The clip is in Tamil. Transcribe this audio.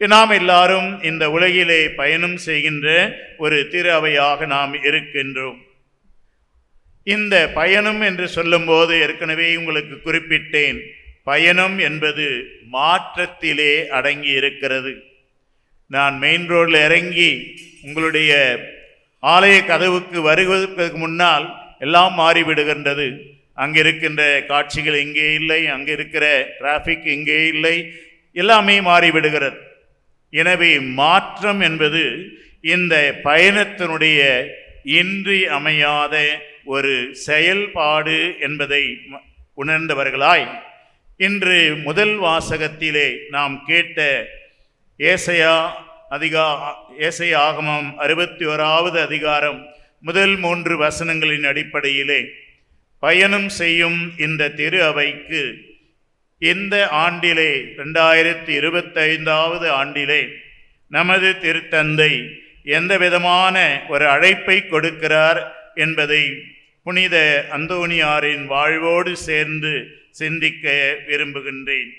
நாம் எல்லாரும் இந்த உலகிலே பயணம் செய்கின்ற ஒரு திரு அவையாக நாம் இருக்கின்றோம். இந்த பயணம் என்று சொல்லும்போது ஏற்கனவே உங்களுக்கு குறிப்பிட்டேன். பயணம் என்பது மாற்றத்திலே அடங்கி இருக்கிறது. நான் மெயின் ரோடில் இறங்கி உங்களுடைய ஆலய கதவுக்கு வருவதற்கு முன்னால் எல்லாம் மாறிவிடுகின்றது. அங்கே இருக்கின்ற காட்சிகள் இங்கே இல்லை அங்கே இருக்கிற டிராஃபிக் இங்கே இல்லை எல்லாமே மாறிவிடுகிறது. எனவே மாற்றம் என்பது இந்த பயணத்தினுடைய இன்றி அமையாத ஒரு செயல்பாடு என்பதை உணர்ந்தவர்களாய் இன்று முதல் வாசகத்திலே நாம் கேட்ட ஏசையா அதிகா ஏசை ஆகமம் அறுபத்தி ஓராவது அதிகாரம் முதல் மூன்று வசனங்களின் அடிப்படையிலே பயணம் செய்யும் இந்த திரு அவைக்கு இந்த ஆண்டிலே? ரெண்டாயிரத்தி இருபத்தைந்தாவது ஆண்டிலே. நமது திருத்தந்தை எந்த விதமான ஒரு அழைப்பை கொடுக்கிறார் என்பதை புனித அந்தோணியாரின் வாழ்வோடு சேர்ந்து சிந்திக்க விரும்புகின்றேன்.